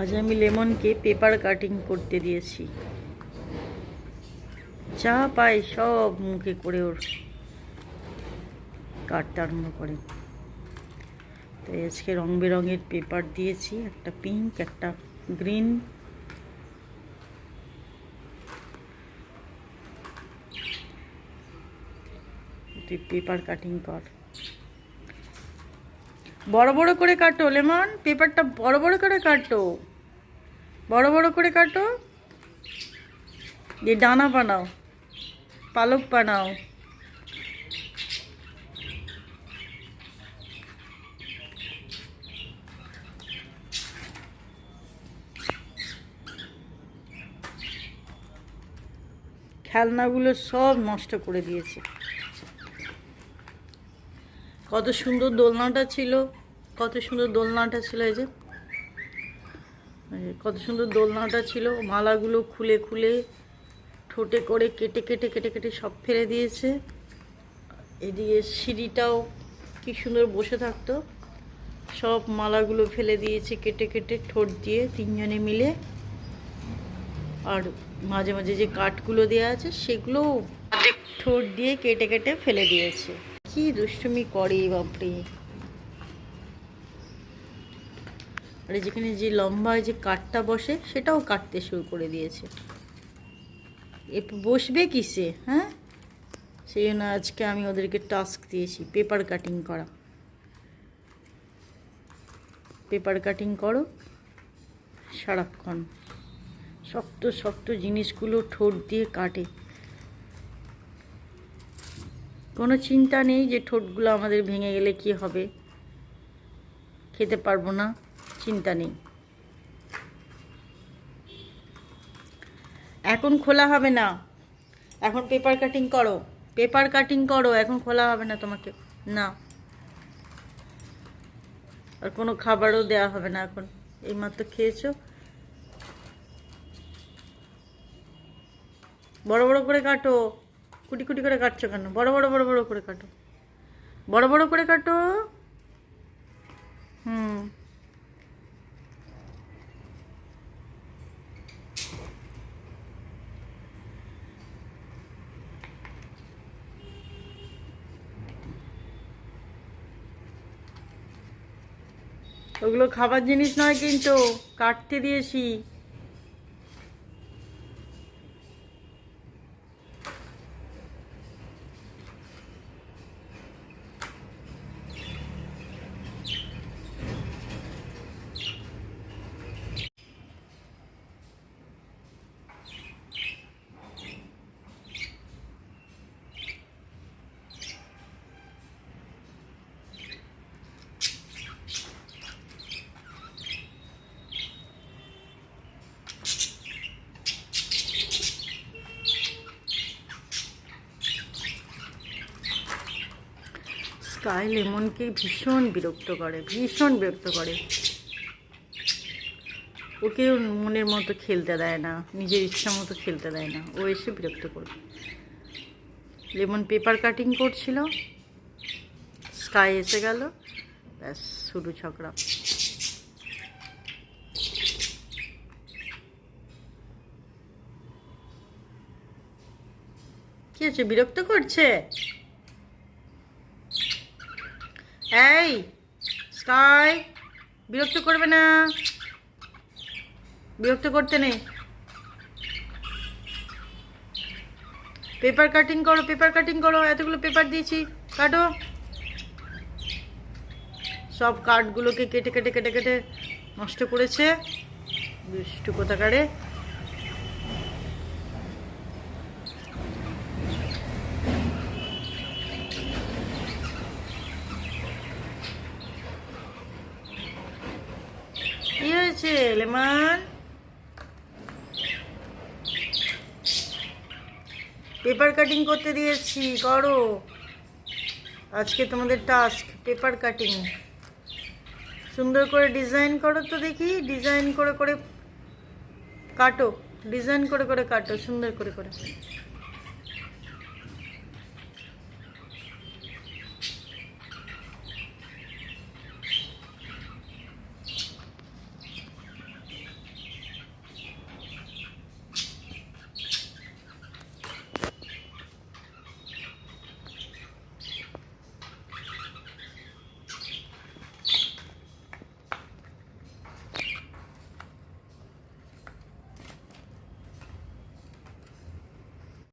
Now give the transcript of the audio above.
আজ আমি লেমনকে paper cutting করতে দিয়েছি। যা পাই সব মুখে করে ওর কাটতে আরম্ভ করে। তাই আজকে রং বেরঙের পেপার দিয়েছি, একটা পিঙ্ক, একটা গ্রিন। তুই পেপার কাটিং কর। বড় বড় করে কাটো, লেমন, পেপারটা বড় বড় করে কাটো। বড় বড় করে কাটো। দিয়ে ডানা বানাও, পালক বানাও। খেলনাগুলো সব নষ্ট করে দিয়েছে। কত সুন্দর দোলনাটা ছিল। কত সুন্দর দোলনাটা ছিল এই যে। কত সুন্দর দোলনাটা ছিল। মালাগুলো খুলে খুলে, ঠোঁটে করে কেটে কেটে কেটে কেটে সব ফেলে দিয়েছে। এদিকে সিঁড়িটাও কি সুন্দর বসে থাকতো। সব মালাগুলো ফেলে দিয়েছে কেটে কেটে ঠোঁট দিয়ে তিনজনে মিলে। আর মাঝে মাঝে যে কাঠগুলো দেওয়া আছে সেগুলো ঠোঁট দিয়ে কেটে কেটে ফেলে দিয়েছে। কি দুষ্টুমি করে বাপরে। আর যেখানে যে লম্বা যে কাঠটা বসে, সেটাও কাটতে শুরু করে দিয়েছে। এ বসবে কিসে হ্যাঁ? সেই জন্য আজকে আমি ওদেরকে টাস্ক দিয়েছি পেপার কাটিং করা। পেপার কাটিং করো, সারাক্ষণ। শক্ত শক্ত জিনিসগুলো ঠোঁট দিয়ে কাটে। কোনো চিন্তা নেই যে ঠোঁটগুলো আমাদের ভেঙে গেলে কি হবে? খেতে পারব না। চিন্তা নেই। এখন খোলা হবে না। এখন পেপার কাটিং করো। পেপার কাটিং করো, এখন খোলা হবে না তোমাকে। না। আর কোনো খাবারও দেওয়া হবে না এখন। এইমাত্র খেয়েছো? বড় বড় করে কাটো। কুটি কুটি করে কাটছো কেন? বড় বড় বড় বড় করে কাটো। বড় বড় করে কাটো। ওগুলো খাবার জিনিস নয় কিন্তু কাটতে দিয়েছি। স্কাই লেমনকে ভীষণ বিরক্ত করে, ভীষণ বিরক্ত করে। ওকে মনের মতো খেলতে দেয় না, নিজের ইচ্ছা মতো খেলতে দেয় না, ও এসে বিরক্ত করবে। লেমন পেপার কাটিং করছিল, স্কাই এসে গেল, ব্যাস শুরু ঝগড়া কি হচ্ছে বিরক্ত করছে? এই স্কাই বিরক্ত করবে না। বিরক্ত করতে নেই। পেপার কাটিং করো পেপার কাটিং করো, এতগুলো পেপার দিয়েছি। কাটো। সব কাঠগুলোকে কেটে কেটে কেটে কেটে নষ্ট করেছে। দুষ্টু কোথাকারে কি হয়েছে লেমন পেপার কাটিং করতে দিয়েছি, করো। আজকে তোমাদের টাস্ক পেপার কাটিং সুন্দর করে ডিজাইন করো তো দেখি ডিজাইন করে করে কাটো ডিজাইন করে করে কাটো, সুন্দর করে করে।